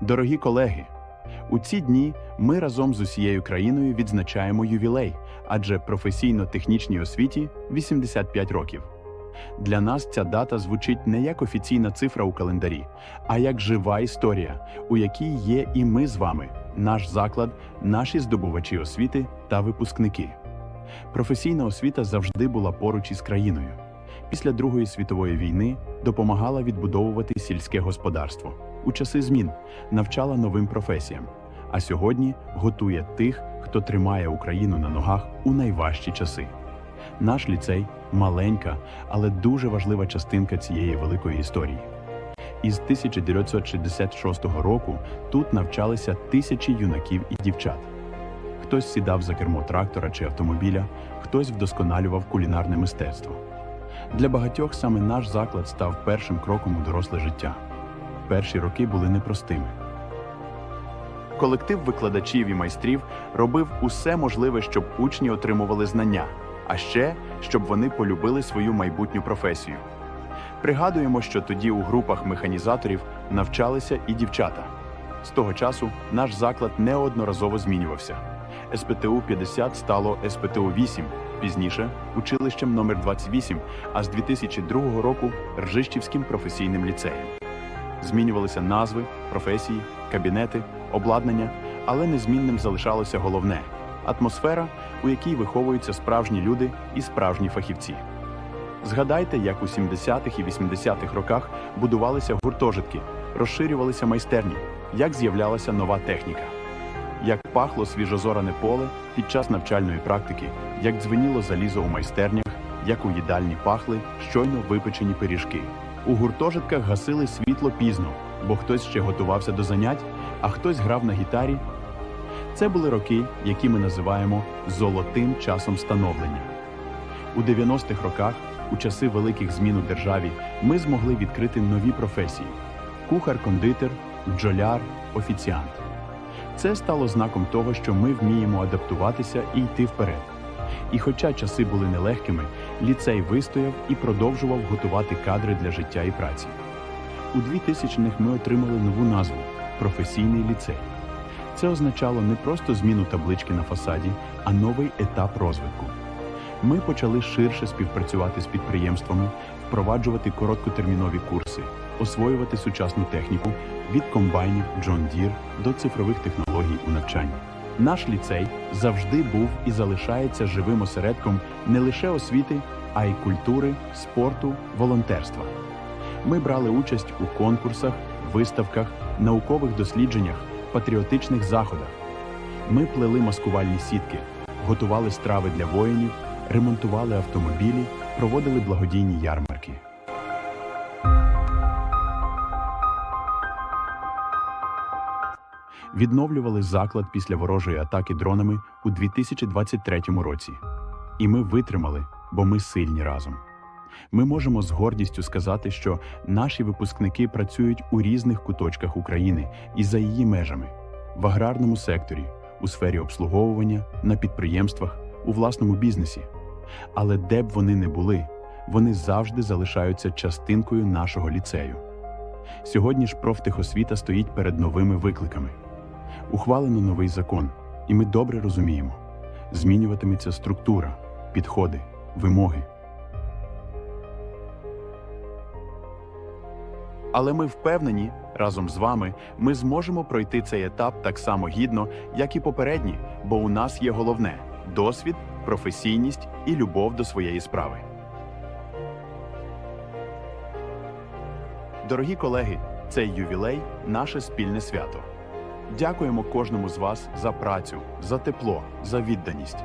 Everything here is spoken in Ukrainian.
Дорогі колеги, у ці дні ми разом з усією країною відзначаємо ювілей, адже професійно-технічній освіті 85 років. Для нас ця дата звучить не як офіційна цифра у календарі, а як жива історія, у якій є і ми з вами, наш заклад, наші здобувачі освіти та випускники. Професійна освіта завжди була поруч із країною. Після Другої світової війни допомагала відбудовувати сільське господарство. У часи змін навчала новим професіям, а сьогодні готує тих, хто тримає Україну на ногах у найважчі часи. Наш ліцей маленька, але дуже важлива частинка цієї великої історії. Із 1966 року тут навчалися тисячі юнаків і дівчат. Хтось сідав за кермо трактора чи автомобіля, хтось вдосконалював кулінарне мистецтво. Для багатьох саме наш заклад став першим кроком у доросле життя. Перші роки були непростими. Колектив викладачів і майстрів робив усе можливе, щоб учні отримували знання, а ще щоб вони полюбили свою майбутню професію. Пригадуємо, що тоді у групах механізаторів навчалися і дівчата. З того часу наш заклад неодноразово змінювався. СПТУ 50 стало СПТУ 8, пізніше училищем номер 28, а з 2002 року Ржищівським професійним ліцеєм. Змінювалися назви, професії, кабінети, обладнання, але незмінним залишалося головне атмосфера, у якій виховуються справжні люди і справжні фахівці. Згадайте, як у 70-х і 80-х роках будувалися гуртожитки, розширювалися майстерні, як з'являлася нова техніка, як пахло свіжозоране поле під час навчальної практики, як дзвеніло залізо у майстернях, як у їдальні пахли щойно випечені пиріжки. У гуртожитках гасили світло пізно, бо хтось ще готувався до занять, а хтось грав на гітарі. Це були роки, які ми називаємо золотим часом становлення. У 90-х роках, у часи великих змін у державі, ми змогли відкрити нові професії: кухар-кондитер, бджоляр, офіціант. Це стало знаком того, що ми вміємо адаптуватися і йти вперед. І хоча часи були нелегкими, ліцей вистояв і продовжував готувати кадри для життя і праці. У 2000-х ми отримали нову назву професійний ліцей. Це означало не просто зміну таблички на фасаді, а новий етап розвитку. Ми почали ширше співпрацювати з підприємствами, впроваджувати короткотермінові курси, освоювати сучасну техніку від комбайнів John Deere до цифрових технологій у навчанні. Наш ліцей завжди був і залишається живим осередком не лише освіти, а й культури, спорту, волонтерства. Ми брали участь у конкурсах, виставках, наукових дослідженнях, патріотичних заходах. Ми плели маскувальні сітки, готували страви для воїнів, ремонтували автомобілі, проводили благодійні ярмарки. Відновлювали заклад після ворожої атаки дронами у 2023 році. І ми витримали, бо ми сильні разом. Ми можемо з гордістю сказати, що наші випускники працюють у різних куточках України і за її межами в аграрному секторі, у сфері обслуговування, на підприємствах, у власному бізнесі. Але де б вони не були, вони завжди залишаються частинкою нашого ліцею. Сьогодні ж профтехосвіта стоїть перед новими викликами. Ухвалено новий закон, і ми добре розуміємо, змінюватиметься структура, підходи, вимоги. Але ми впевнені, разом з вами ми зможемо пройти цей етап так само гідно, як і попередні, бо у нас є головне досвід, професійність і любов до своєї справи. Дорогі колеги, цей ювілей наше спільне свято. Дякуємо кожному з вас за працю, за тепло, за відданість.